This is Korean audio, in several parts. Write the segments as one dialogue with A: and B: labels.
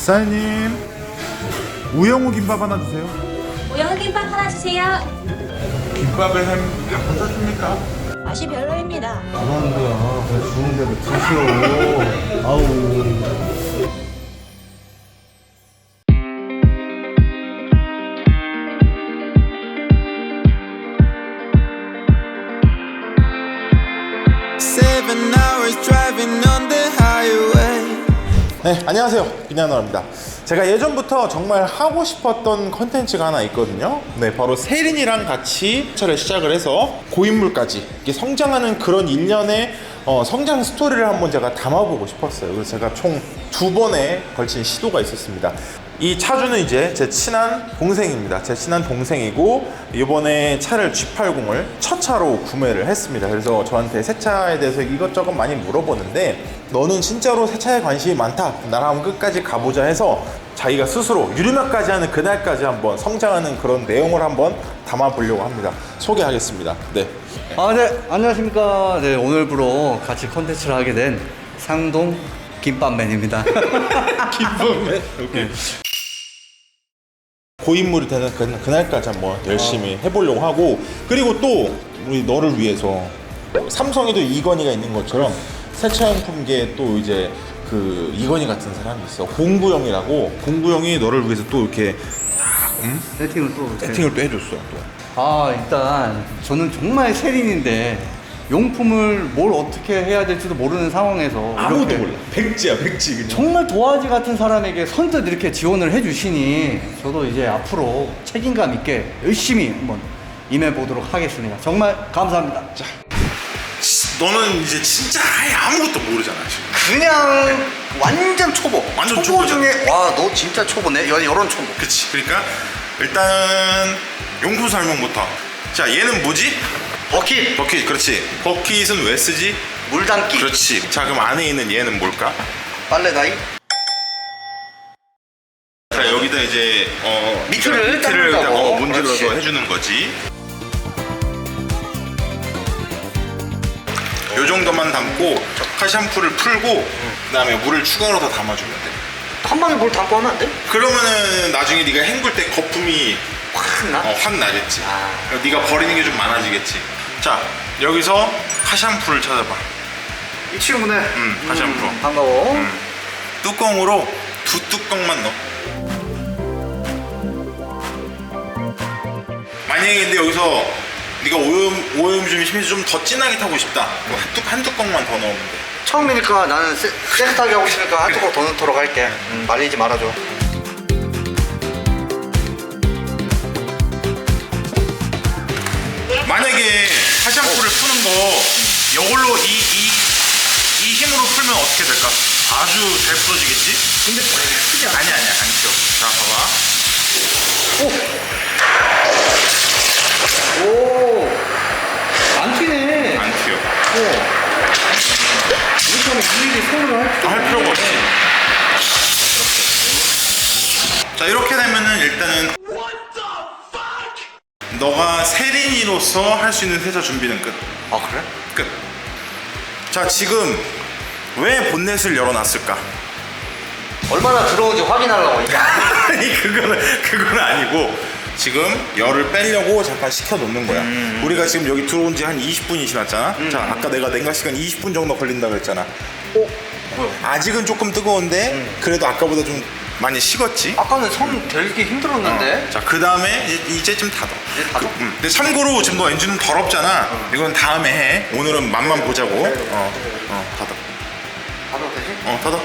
A: 사장님 우영우 김밥 하나 주세요
B: 우영 김밥 하나 주세요.
A: 김밥에 햄 바꿔줬습니까?
B: 맛이 별로입니다.
C: 뭐하는 거야? 그냥 주는 대로 드시오. 아우.
A: 네 안녕하세요. 비냐노입니다. 제가 예전부터 정말 하고 싶었던 컨텐츠가 하나 있거든요. 네 바로 세린이랑 같이 차를 시작을 해서 고인물까지 성장하는 그런 일련의 어, 성장 스토리를 한번 제가 담아보고 싶었어요. 그래서 제가 총 두 번에 걸친 시도가 있었습니다. 이 차주는 이제 제 친한 동생입니다. 제 친한 동생이고 이번에 차를 G80을 첫 차로 구매를 했습니다. 그래서 저한테 새 차에 대해서 이것저것 많이 물어보는데 너는 진짜로 새 차에 관심이 많다. 나랑 끝까지 가보자 해서 자기가 스스로 유리막까지 하는 그날까지 한번 성장하는 그런 내용을 한번 담아보려고 합니다. 소개하겠습니다. 네.
C: 아, 네. 안녕하십니까. 네, 오늘부로 같이 컨텐츠를 하게 된 상동 김밥맨입니다.
A: 기쁨에 오케이. 고인물이 되는 그, 그날까지 한번 열심히 해보려고 하고 그리고 또 우리 너를 위해서 삼성에도 이건희가 있는 것처럼 세차용품계에 또 이제 그 이건희 같은 사람이 있어 공구형이라고 공구형이 너를 위해서 또 이렇게
C: 세팅을 또. 이렇게.
A: 세팅을 또 해줬어 또
C: 아, 일단 저는 정말 세린인데 용품을 뭘 어떻게 해야 될지도 모르는 상황에서 이렇게
A: 백지야 백지 그냥
C: 정말 도화지 같은 사람에게 선뜻 이렇게 지원을 해주시니 저도 이제 앞으로 책임감 있게 열심히 한번 임해보도록 하겠습니다. 정말 감사합니다. 자,
A: 너는 이제 진짜 아예 아무것도 모르잖아 지금
D: 그냥 완전 초보.
A: 완전
D: 초보
A: 초보잖아.
D: 중에 와 너 진짜 초보네. 여- 이런 초보.
A: 그치 그러니까 일단 용품 설명부터 자 얘는 뭐지?
D: 버킷
A: 버킷 그렇지 버킷은 왜 쓰지?
D: 물 담기
A: 그렇지 자 그럼 안에 있는 얘는 뭘까?
D: 빨래 다이
A: 자 여기다 이제 어
D: 밑을
A: 밑을
D: 닦는다고.
A: 어, 문질러서
D: 그렇지.
A: 해주는 거지 정도만 담고 카샴푸를 풀고 그다음에 물을 추가로 더 담아주면 돼
D: 한 방에 뭘 담고 하면 안 돼?
A: 그러면은 나중에 네가 헹굴 때 거품이
D: 확 나?
A: 어, 확 나겠지
D: 아.
A: 그럼 네가 버리는 게 좀 많아지겠지 자 여기서 카샴푸를 찾아봐
D: 이 친구네.
A: 음, 카샴푸.
D: 반가워.
A: 음. 뚜껑으로 두 뚜껑만 넣어. 만약에 근데 여기서 네가 오염 오염 좀 심해서 좀 더 진하게 타고 싶다. 그럼 한, 뚜, 한 뚜껑만 더 넣으면 돼.
D: 처음이니까 나는 세, 세탁하게 하고 있으니까 한 뚜껑 더 넣도록 할게. 음, 말리지 말아줘.
A: 만약에 카샴푸를 푸는 거 이걸로 이, 이, 이 힘으로 풀면 어떻게 될까? 아주 잘 풀어지겠지?
D: 근데 크지 않아?
A: 아니야 아니야 안 튀어. 자 봐봐.
C: 이렇게 하면 일일이 손으로 할,
A: 할 필요가 없지. 자 이렇게 되면은 일단은 너가 세린이로서 할 수 있는 세차 준비는 끝.
D: 아 그래?
A: 끝. 자 지금 왜 본넷을 열어놨을까?
D: 얼마나 들어온지 확인하려고 이게.
A: 아니 그거는 그건 아니고 지금 열을 빼려고 잠깐 식혀 놓는 거야. 우리가 지금 여기 들어온 지 한 20분이 지났잖아. 자 아까 내가 냉각 시간 20분 정도 걸린다 그랬잖아. 아직은 조금 뜨거운데 그래도 아까보다 좀 많이 식었지.
D: 아까는 손 들기 힘들었는데.
A: 자, 그 다음에 이제 쯤 닫아.
D: 이제 닫아?
A: 그, 음. 근데 참고로 지금 너 엔진은 더럽잖아. 이건 다음에 해. 오늘은 맛만 보자고. 어, 어, 닫아.
D: 닫아도 되지?
A: 어, 닫아.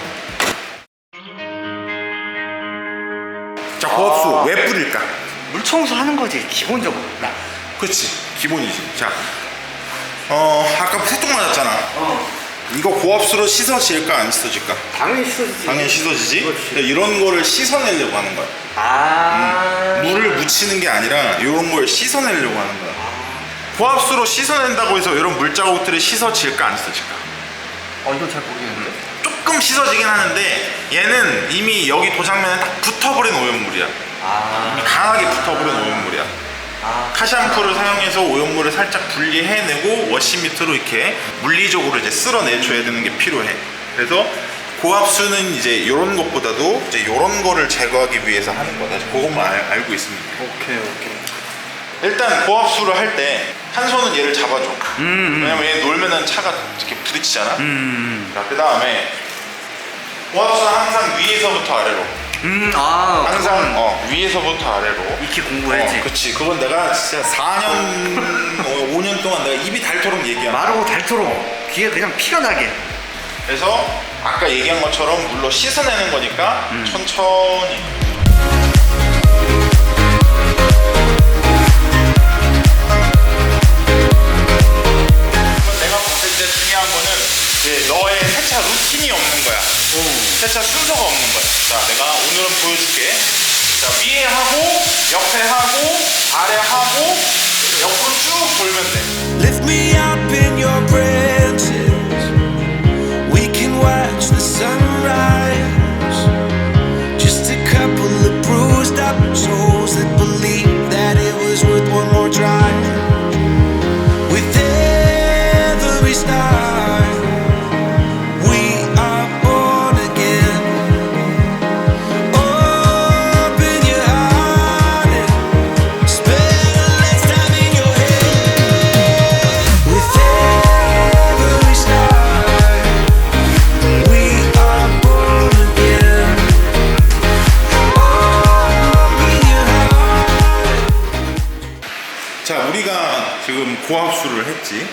A: 자, 고압수 왜 뿌릴까?
D: 물 청소하는 거지 기본적으로. 나.
A: 그렇지. 기본이지. 자, 어, 아까 세통 맞았잖아.
D: 어.
A: 이거 고압수로 씻어질까 안 씻어질까?
D: 당연히 씻어지지.
A: 당연히 씻어지지.
D: 그렇지.
A: 근데 이런 거를 씻어내려고 하는 거야.
D: 아.
A: 물을 묻히는 게 아니라 이런 걸 씻어내려고 하는 거야. 고압수로 씻어낸다고 해서 이런 물자국들이 씻어질까 안 씻어질까?
D: 어 이건 잘 모르겠는데.
A: 조금 씻어지긴 하는데 얘는 이미 여기 도장면에 딱 붙어버린 오염물이야.
D: 아.
A: 강하게 붙어버린 오염물이야.
D: 아.
A: 카샴푸를 사용해서 오염물을 살짝 분리해내고 워시 밑으로 이렇게 물리적으로 이제 쓸어내줘야 되는 게 필요해. 그래서 고압수는 이제 이런 것보다도 이제 이런 거를 제거하기 위해서 하는 거다. 그것만 알, 알고 있습니다.
C: 오케이 오케이.
A: 일단 고압수를 할 때 한 손은 얘를 잡아줘.
C: 음,
A: 왜냐면 얘 놀면은 차가 이렇게 부딪히잖아.
C: 음.
A: 자, 그 다음에 고압수는 항상 위에서부터 아래로.
C: 음, 아,
A: 항상 어, 위에서부터 아래로.
C: 익히 공부했지.
A: 어, 그치. 그건 내가 진짜 4년, 5년 동안 내가 입이 닳도록 얘기한. 거야.
C: 마르고 닳도록 귀에 그냥 피가 나게.
A: 그래서 아까 얘기한 것처럼 물로 씻어내는 거니까
C: 음.
A: 천천히. 했지.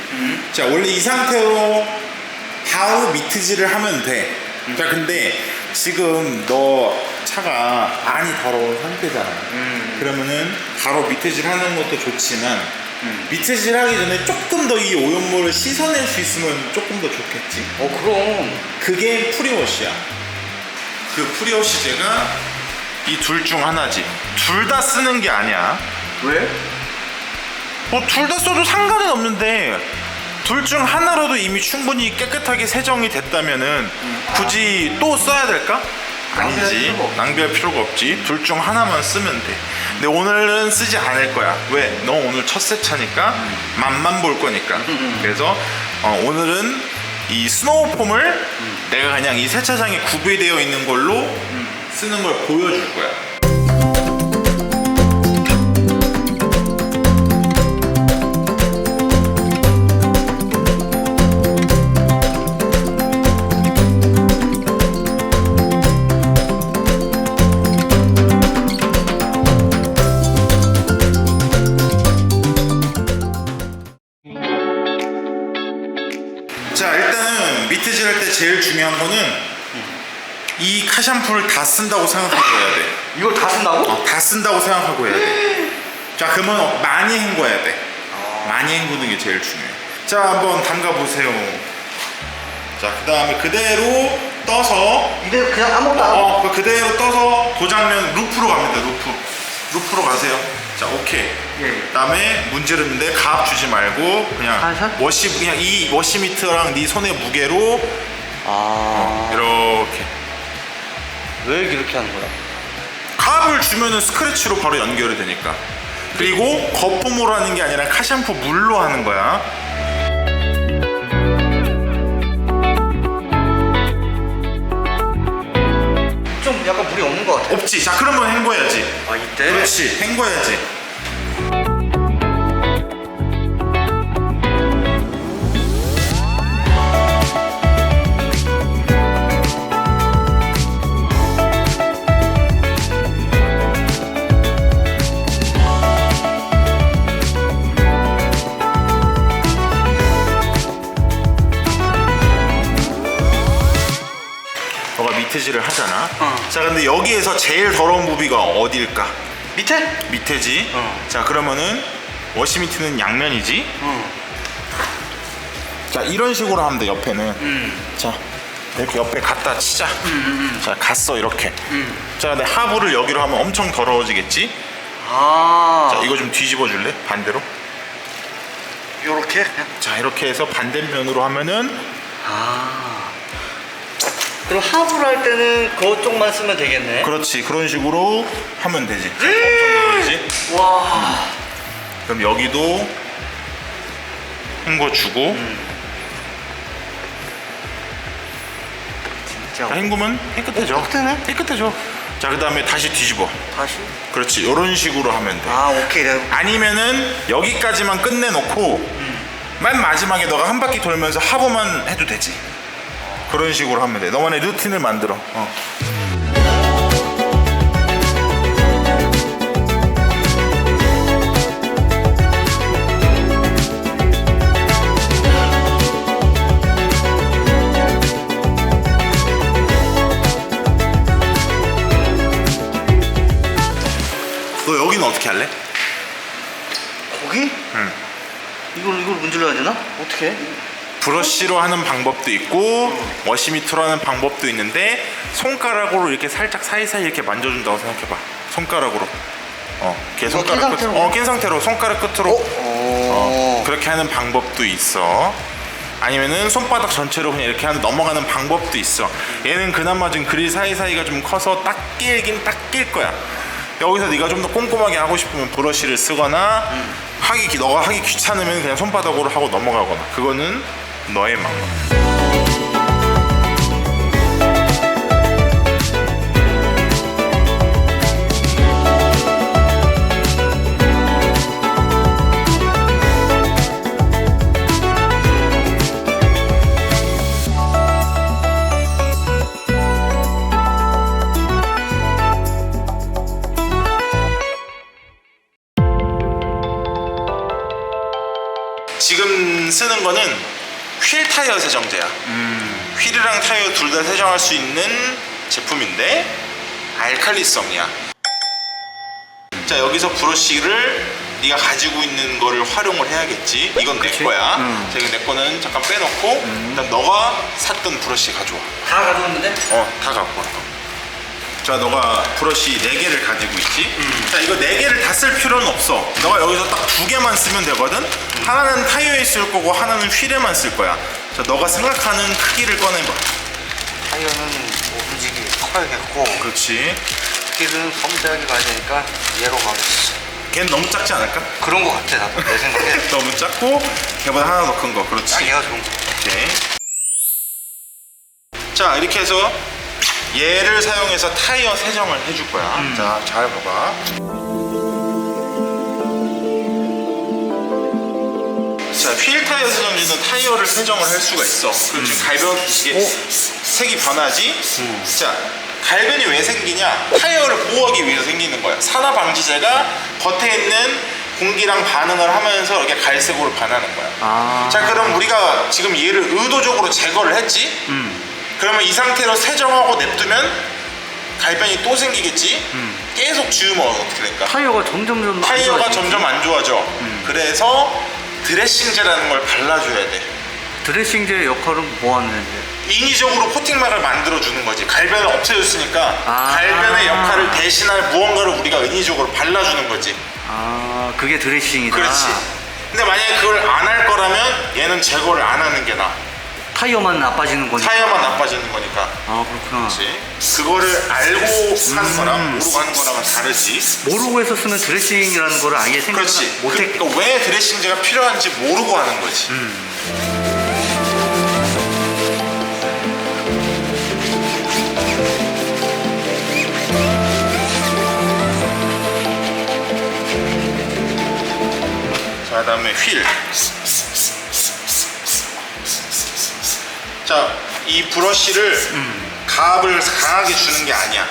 A: 자, 원래 이 상태로 바로 미트질을 하면 돼. 자, 근데 지금 너 차가 많이 더러운 상태잖아. 그러면은 바로 미트질 하는 것도 좋지만 미트질 하기 전에 조금 더 이 오염물을 씻어낼 수 있으면 조금 더 좋겠지.
C: 어, 그럼.
A: 그게 프리워시야. 그 프리워시제가 이 둘 중 하나지. 둘 다 쓰는 게 아니야.
C: 왜?
A: 뭐 둘 다 써도 상관은 없는데 둘 중 하나로도 이미 충분히 깨끗하게 세정이 됐다면은 굳이 또 써야 될까?
C: 낭비할
A: 아니지
C: 필요가 없지.
A: 낭비할 필요가 없지. 둘 중 하나만 쓰면 돼. 근데 오늘은 쓰지 않을 거야. 왜? 너 오늘 첫 세차니까 맛만 볼 거니까. 그래서 어, 오늘은 이 스노우폼을 내가 그냥 이 세차장에 구비되어 있는 걸로 쓰는 걸 보여줄 거야 제일 중요한 거는 이 카샴푸를 다 쓴다고 생각하고 해야 돼.
C: 이걸 다 쓴다고?
A: 어, 다 쓴다고 생각하고 해야 돼. 자 그러면 어, 많이 헹궈야 돼. 많이 헹구는 게 제일 중요해. 자 한번 담가 보세요. 자 그 다음에 그대로 떠서
C: 이대로 그냥 아무것도 안 하고.
A: 어그 그대로 떠서 도장면 루프로 갑니다. 루프. 루프로 가세요. 자 오케이.
C: 예.
A: 그다음에 문지르는데 가압 주지 말고 그냥? 워시 그냥 이 워시 미터랑 네 손의 무게로
C: 아.
A: 이렇게
C: 왜 이렇게 하는 거야?
A: 가압을 주면은 스크래치로 바로 연결이 되니까 그리고 거품으로 하는 게 아니라 카샴푸 물로 하는 거야
C: 좀 약간 물이 없는 것 같아.
A: 없지 자 그러면 헹궈야지
C: 아, 이때?
A: 그렇지 헹궈야지 미트질을 하잖아
C: 어.
A: 자 근데 여기에서 제일 더러운 부위가 어딜까
C: 밑에?
A: 밑에지
C: 어.
A: 자 그러면은 워시미트는 양면이지
C: 응.
A: 자 이런 식으로 하면 돼 옆에는
C: 음.
A: 자 이렇게 옆에 갖다 치자 자 갔어 이렇게
C: 음.
A: 자 근데 하부를 여기로 하면 엄청 더러워지겠지
C: 아.
A: 자 이거 좀 뒤집어 줄래 반대로
C: 요렇게?
A: 자 이렇게 해서 반대면으로 하면은
C: 아. 그럼 하부를 할 때는 그쪽만 쓰면 되겠네.
A: 그렇지 그런 식으로 하면 되지 자, 엄청 더러워지지
C: 와.
A: 그럼 여기도 헹궈 주고
C: 자,
A: 자, 헹구면 깨끗해져.
C: 깨끗하네?
A: 깨끗해져. 자, 그 다음에 다시 뒤집어.
C: 다시.
A: 그렇지. 이런 식으로 하면 돼.
C: 아 오케이. 내가
A: 아니면은 여기까지만 끝내놓고 맨 마지막에 너가 한 바퀴 돌면서 하부만 해도 되지. 그런 식으로 하면 돼. 너만의 루틴을 만들어. 어. 너 여기는 어떻게 할래?
C: 고기?
A: 응.
C: 이걸 이걸 문질러야 되나? 어떻게? 해?
A: 브러쉬로 하는 방법도 있고 워시미트로 하는 방법도 있는데 손가락으로 이렇게 살짝 사이사이 이렇게 만져준다고 생각해봐. 손가락으로. 어, 걔
C: 이거
A: 손가락
C: 낀
A: 끝,
C: 상태로?
A: 어, 낀 상태로 손가락 끝으로.
C: 오.
A: 어, 그렇게 하는 방법도 있어. 아니면은 손바닥 전체로 그냥 이렇게 하는 넘어가는 방법도 있어. 얘는 그나마 좀 그릴 사이사이가 좀 커서 딱 끼긴 딱 낄 거야. 여기서 네가 좀 더 꼼꼼하게 하고 싶으면 브러쉬를 쓰거나 하기 귀- 너가 하기 귀찮으면 그냥 손바닥으로 하고 넘어가거나. 그거는 너 타이어 세정제야. 휠이랑 타이어 둘 다 세정할 수 있는 제품인데 알칼리성이야. 자 여기서 브러쉬를 네가 가지고 있는 거를 활용을 해야겠지. 이건 내 거야.
C: 음.
A: 자 이거 내 거는 잠깐 빼놓고 일단 너가 샀던 브러쉬 가져와.
C: 다 가져왔는데?
A: 어, 다 갖고 와. 자, 너가 브러쉬 4개를 가지고 있지? 자, 이거 4개를 다 쓸 필요는 없어. 너가 여기서 딱두 개만 쓰면 되거든? 하나는 타이어에 쓸 거고, 하나는 휠에만 쓸 거야. 자, 너가 생각하는 크기를 꺼내봐.
D: 타이어는 오른직이 커야겠고
A: 그렇지.
D: 길은 섬세하게 가야 되니까 얘로 가겠어.
A: 걔는 너무 작지 않을까?
D: 그런 거 같아 나도 내 생각에.
A: 너무 작고, 걔보다 하나 더 큰 거. 그렇지.
D: 딱 얘가 좋은 거.
A: 오케이. 자, 이렇게 해서 얘를 사용해서 타이어 세정을 해줄 거야. 자, 잘 봐봐. 자, 휠 타이어 세정기는 타이어를 세정을 할 수가 있어. 그리고 지금 갈변 이게 색이 변하지. 자, 갈변이 왜 생기냐? 타이어를 보호하기 위해서 생기는 거야. 산화 방지제가 겉에 있는 공기랑 반응을 하면서 이렇게 갈색으로 변하는 거야.
C: 아.
A: 자, 그럼 우리가 지금 얘를 의도적으로 제거를 했지.
C: 음.
A: 그러면 이 상태로 세정하고 냅두면 갈변이 또 생기겠지. 계속 지우면 어떻게 될까?
C: 타이어가 점점 점
A: 타이어가 점점 안 좋아져. 그래서 드레싱제라는 걸 발라줘야 돼.
C: 드레싱제의 역할은 뭐 하는데?
A: 인위적으로 코팅막을 만들어주는 거지. 갈변을 없애줬으니까
C: 아.
A: 갈변의 역할을 대신할 무언가를 우리가 인위적으로 발라주는 거지.
C: 아 그게 드레싱이다.
A: 그렇지. 근데 만약에 그걸 안 할 거라면 얘는 제거를 안 하는 게 나아.
C: 타이어만 나빠지는 거니까.
A: 타이어만 나빠지는 거니까.
C: 아 그렇구나.
A: 그거를 알고 하는 거랑 모르고 하는 거랑은 다르지.
C: 모르고 했었으면 드레싱이라는 거를 아예 생각을
A: 그렇지.
C: 못했.
A: 그러니까 왜 드레싱제가 필요한지 모르고 하는 거지. 자, 그다음에 휠. 자, 이 브러쉬를 가압을 강하게 주는 게 아니야.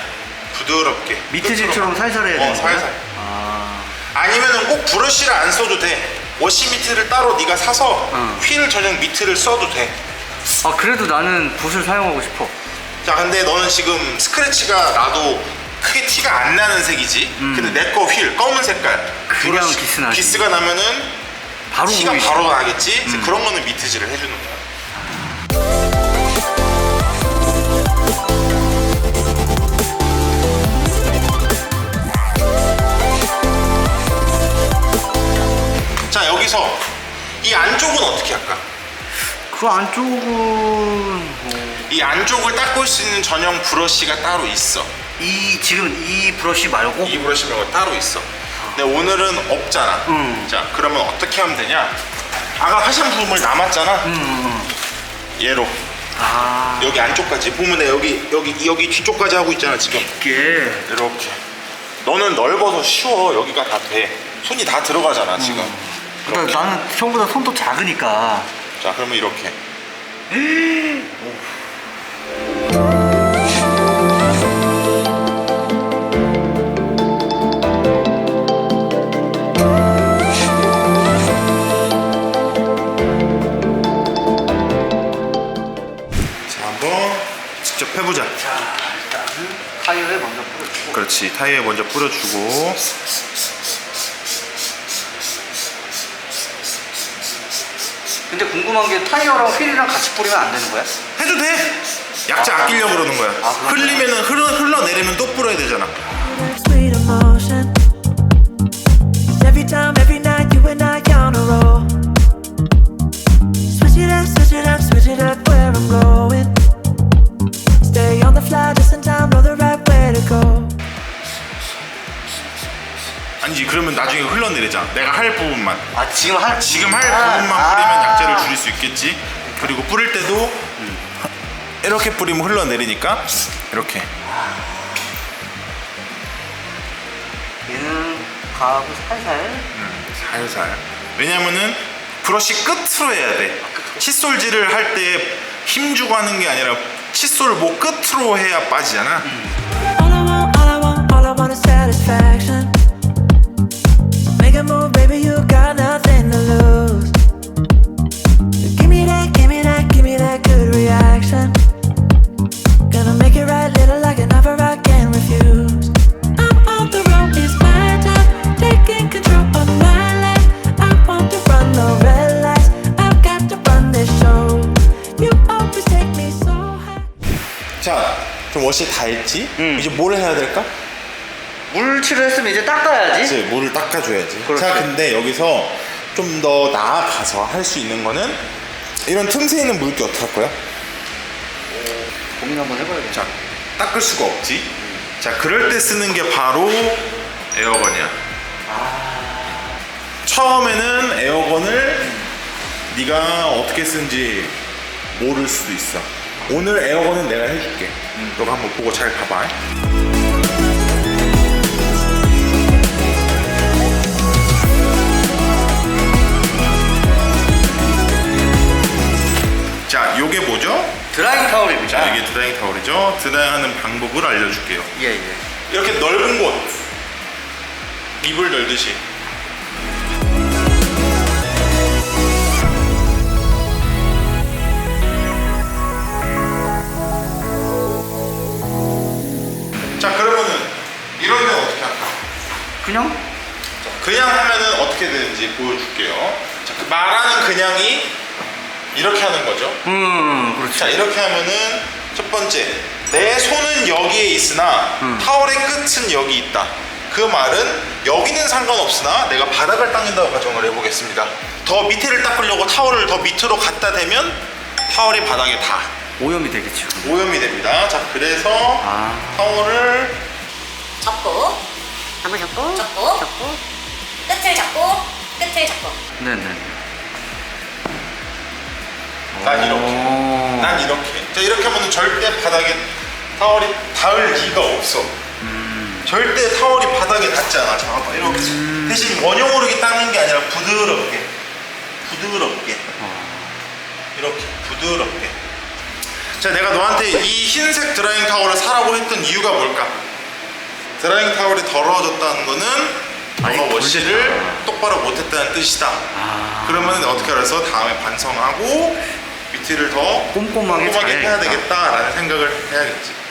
A: 부드럽게.
C: 미트질처럼 살살 해야
A: 어,
C: 되는 거야?
A: 살살.
C: 아
A: 아니면은 꼭 브러쉬를 안 써도 돼. 워시 미트를 따로 네가 사서
C: 응.
A: 휠 전용 미트를 써도 돼.
C: 아 그래도 나는 붓을 사용하고 싶어.
A: 자, 근데 너는 지금 스크래치가 나도 크게 티가 안 나는 색이지. 근데 내 거 휠 검은 색깔.
C: 음. 그냥
A: 브러쉬,
C: 기스 나지.
A: 기스가 나면은
C: 바로
A: 티가
C: 보이지.
A: 바로 나겠지. 그래서
C: 음.
A: 그런 거는 미트질을 해주는 거야. 여기서 이 안쪽은 어떻게 할까?
C: 그 안쪽은 뭐...
A: 이 안쪽을 닦을 수 있는 전용 브러쉬가 따로 있어.
C: 이 지금 이 브러쉬 말고
A: 이 브러쉬 말고 따로 있어. 근데 오늘은 없잖아.
C: 음.
A: 자, 그러면 어떻게 하면 되냐? 아까 화장품을 남았잖아.
C: 음, 음.
A: 얘로
C: 아
A: 여기 안쪽까지 보면 내 여기 여기 여기 뒤쪽까지 하고 있잖아 지금
C: 이게
A: 이렇게 너는 넓어서 쉬워 여기가 다 돼 손이 다 들어가잖아 지금
C: 근데
A: 이렇게.
C: 나는 형보다 손도 작으니까.
A: 자 그러면 이렇게. 자 한번 직접 해보자.
C: 자 일단은 타이어에 먼저 뿌려주고.
A: 그렇지 타이어에 먼저 뿌려주고
C: 근데 궁금한 게 타이어랑 휠이랑 같이 뿌리면 안 되는 거야?
A: 해도 돼 약재 아끼려고 그러는 거야
C: 아, 그런
A: 흘리면은 흘러, 흘러내리면 또 뿌려야 되잖아
E: sweet emotion. Every time, every night, you and I on a roll. Switch it up, switch it up, switch it up where I'm going. Stay on the fly just in time,
A: 아니지. 그러면 나중에 흘러내리자. 내가 할 부분만.
C: 아 지금 할
A: 지금 할
C: 아,
A: 부분만
C: 아.
A: 뿌리면 약재를 줄일 수 있겠지. 그리고 뿌릴 때도 이렇게 뿌리면 흘러내리니까 이렇게.
C: 얘는 가고 살살.
A: 살살. 왜냐면은 브러쉬 끝으로 해야 돼. 칫솔질을 할 때 힘 주고 하는 게 아니라 칫솔 목 끝으로 해야 빠지잖아.
E: All I want, all I want, all I want is satisfaction. Make a move, baby, you got nothing to lose. Give me that, give me that, give me that good reaction. Gonna make it right, little like an offer I can't refuse. I'm on the road, it's my time, taking control of my life. I want to run the red lights, I've got to run this show. You always take me so high.
A: 자, 좀 워시 다 했지?
C: 음.
A: 이제 뭘 해야 될까?
C: 물칠을 했으면 이제 닦아야지
A: 이제 물을 닦아줘야지.
C: 그렇지.
A: 자, 근데 여기서 좀 더 나아가서 할 수 있는 거는 이런 틈새 있는 물기 어떻게 할 거야?
C: 고민 한번 해봐야겠다
A: 자, 닦을 수가 없지. 자, 그럴 때 쓰는 게 바로 에어건이야. 처음에는 에어건을 네가 어떻게 쓰는지 모를 수도 있어. 오늘 에어건은 내가 해줄게. 너가 한번 보고 잘 봐봐. 자, 요게 뭐죠?
C: 드라잉 타올입니다
A: 자, 이게 드라잉 타월이죠. 드라잉하는 방법을 알려줄게요.
C: 예 예
A: 이렇게 넓은 곳 입을 열듯이 자 그러면은 이런 데는 어떻게 할까?
C: 그냥
A: 자, 그냥 하면은 어떻게 되는지 보여줄게요 자, 그 말하는 그냥이 이렇게 하는 거죠.
C: 음 그렇지
A: 자 이렇게 하면은 첫 번째 내 손은 여기에 있으나 타월의 끝은 여기 있다. 그 말은 여기는 상관없으나 내가 바닥을 닦는다고 가정을 해보겠습니다. 더 밑에를 닦으려고 타월을 더 밑으로 갖다 대면 타월이 바닥에 다
C: 오염이 되겠지
A: 오염이 됩니다. 자 그래서
C: 아.
A: 타월을
B: 접고,
F: 한번 접고
B: 접고,
F: 접고.
B: 끝을 잡고, 끝을 잡고.
C: 네네
A: 난 이렇게.
C: 오.
A: 난 이렇게. 자 이렇게 하면 절대 바닥에 타월이 닿을 리가 없어. 절대 타월이 바닥에 닿지 않아. 잠깐만 이렇게. 대신 원형으로 이렇게 닦는 게 아니라 부드럽게. 부드럽게. 이렇게. 부드럽게. 자 내가 너한테 이 흰색 드라잉 타월을 사라고 했던 이유가 뭘까? 드라잉 타월이 더러워졌다는 거는
C: 아직
A: 너가 워시를. 똑바로 못했다는 뜻이다.
C: 아.
A: 그러면 어떻게 알아서 다음에 반성하고 밑을 더
C: 꼼꼼하게
A: 꼼꼼하게 해야
C: 잘해야겠다.
A: 되겠다라는 생각을 해야겠지.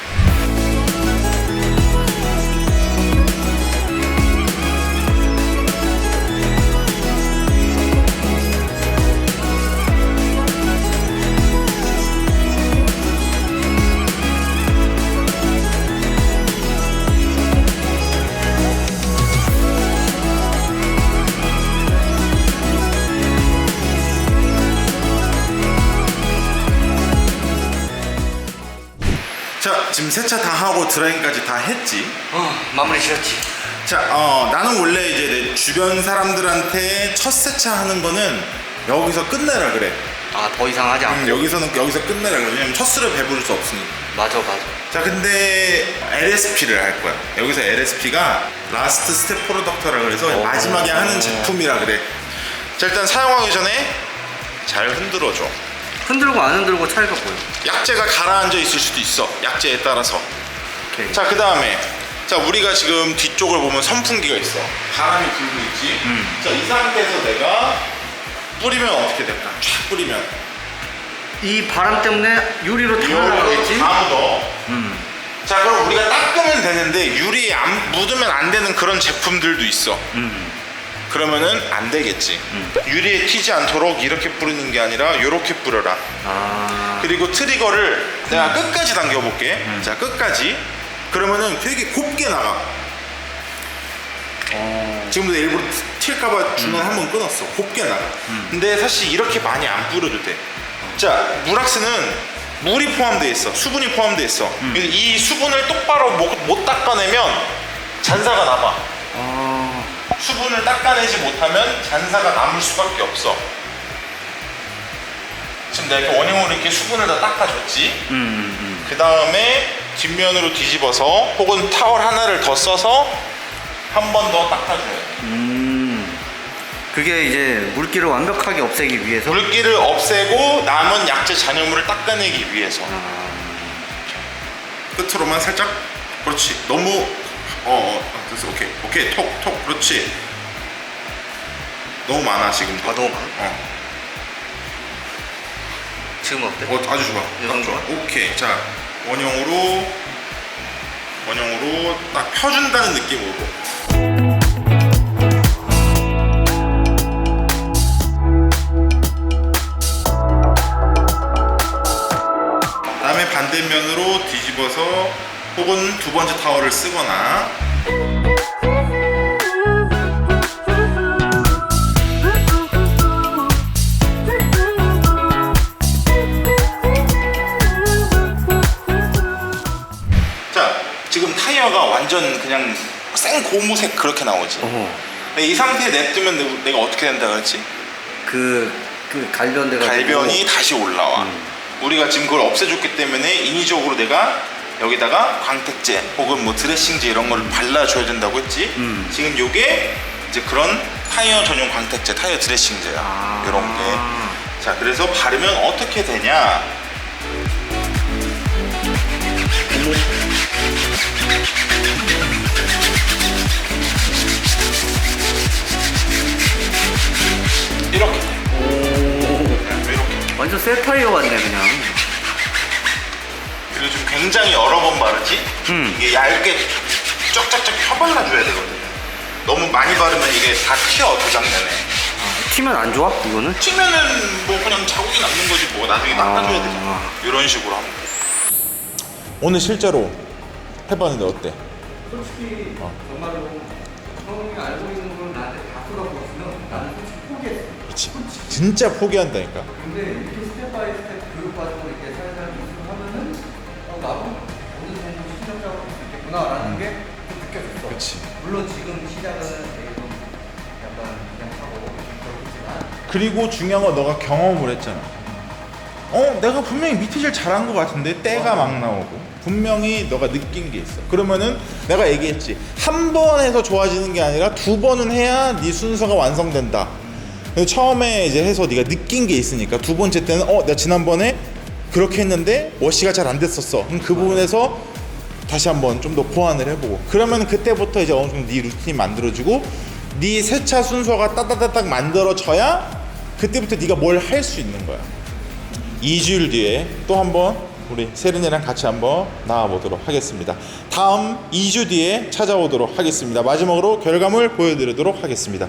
A: 세차 다 하고 드라잉까지 다 했지.
C: 어, 마무리 지었지
A: 자, 어, 나는 원래 이제 내 주변 사람들한테 첫 세차 하는 거는 여기서 끝내라 그래.
D: 아더 이상 하지 않고
A: 음, 여기서는 여기서 끝내라 그래. 왜냐면 첫술에 배부를 수 없으니까.
D: 맞아 맞아
A: 자 근데 LSP를 할 거야 여기서 LSP가 라스트 스텝 프로덕터라 그래서
D: 오.
A: 마지막에 하는 제품이라 그래 자 일단 사용하기 전에 잘 흔들어 줘
D: 흔들고 안 흔들고 차이가 보여
A: 약재가 가라앉아 있을 수도 있어 약재에 따라서.
D: 오케이.
A: 자 그 다음에 자 우리가 지금 뒤쪽을 보면 선풍기가 있어. 바람이 불고 있지?
D: 음.
A: 자 이 상태에서 내가 뿌리면 어떻게 될까? 쫙 뿌리면.
D: 이 바람 때문에 유리로 다 날아가겠지?
A: 다 묻어
D: 음.
A: 자 그럼 우리가 닦으면 되는데 유리에 안 묻으면 안 되는 그런 제품들도 있어.
D: 음.
A: 그러면은 안 되겠지. 유리에 튀지 않도록 이렇게 뿌리는 게 아니라 이렇게 뿌려라.
D: 아.
A: 그리고 트리거를 내가 끝까지 당겨볼게.
D: 음.
A: 자 끝까지. 그러면은 되게 곱게 나가.
D: 어.
A: 지금도 일부러 튈까봐 중간 한 번 끊었어. 곱게 나가. 근데 사실 이렇게 많이 안 뿌려도 돼 자 무락스는 물이 포함되어 있어. 수분이 포함되어 있어. 그래서 이 수분을 똑바로 못, 못 닦아내면 잔사가 남아
D: 아
A: 수분을 닦아내지 못하면 잔사가 남을 수밖에 없어. 지금 내가 이렇게 원형으로 이렇게 수분을 다 닦아줬지?
D: 음, 음,
A: 그 다음에 뒷면으로 뒤집어서 혹은 타월 하나를 더 써서 한 번더
D: 음. 음. 그게 이제 물기를 완벽하게 없애기 위해서?
A: 물기를 없애고 남은 약재 잔여물을 닦아내기 위해서.
D: 아,
A: 끝으로만 살짝? 그렇지. 너무 어, 어 됐어. 오케이. 오케이. 톡 톡. 그렇지. 너무 많아 지금.
D: 아 너무 많아?
A: 어,
D: 지금 어때?
A: 어 아주 좋아.
D: 이
A: 딱? 좋아? 오케이. 자 원형으로 원형으로 딱 펴준다는 느낌으로 혹은 두 번째 타월을 쓰거나 자 지금 타이어가 완전 그냥 생 고무색 그렇게 나오지
D: 어.
A: 이 상태에 냅두면 내- 내가 어떻게 된다 그랬지?
D: 그, 그 갈변대가
A: 갈변이 다시 올라와 우리가 지금 그걸 없애줬기 때문에 인위적으로 내가 여기다가 광택제 혹은 뭐 드레싱제 이런 거를 발라줘야 된다고 했지?
D: 음.
A: 지금 요게 이제 그런 타이어 전용 광택제 타이어 드레싱제야.
D: 아.
A: 이런 게자 그래서 바르면 어떻게 되냐? 이렇게. 이렇게.
D: 완전 새 타이어 같네 그냥
A: 굉장히 여러 번 바르지
D: 음.
A: 이게 얇게 쫙쫙쫙 펴발라줘야 되거든요 너무 많이 바르면 이게 다 튀어 도장면에
D: 튀면 안 좋아? 이거는?
A: 튀면은 뭐 그냥 자국이 남는 거지 뭐 나중에 닦아줘야
D: 아.
A: 되잖아 이런 식으로 하면 돼 오늘 실제로 해봤는데 어때?
C: 솔직히 정말로 형이 알고 있는 걸 나한테 다 쏟아부었으면 나는 솔직히 포기했어.
A: 그치 진짜 포기한다니까
C: 근데 이렇게 스텝 바이 스텝 교육 받고 이렇게 살살 연습을 하면은 어, 나도 어느 정도 실력자가 될수 있겠구나라는 게좀 느껴졌어.
A: 그치.
C: 물론 지금 시작은 되게 좀 약간 그냥 하고 그렇지만.
A: 그리고 중요한 건 너가 경험을 했잖아. 어 내가 분명히 밑에질 잘한 것 같은데 때가 막 나오고 분명히 너가 느낀 게 있어. 그러면은 내가 얘기했지. 한 번 해서 좋아지는 게 아니라 두 번은 해야 네 순서가 완성된다. 근데 처음에 이제 해서 네가 느낀 게 있으니까 두 번째 때는 어 내가 지난번에 그렇게 했는데 워시가 잘 안 됐었어. 그럼 그 부분에서 다시 한번 좀 더 보완을 해보고. 그러면 그때부터 이제 어느 정도 네 루틴이 만들어지고 네 세차 순서가 따따따딱 만들어져야 그때부터 네가 뭘 할 수 있는 거야. 2주일 뒤에 또 한번 우리 세린이랑 같이 한번 나와보도록 하겠습니다. 다음 2주 뒤에 찾아오도록 하겠습니다. 마지막으로 결과물 보여드리도록 하겠습니다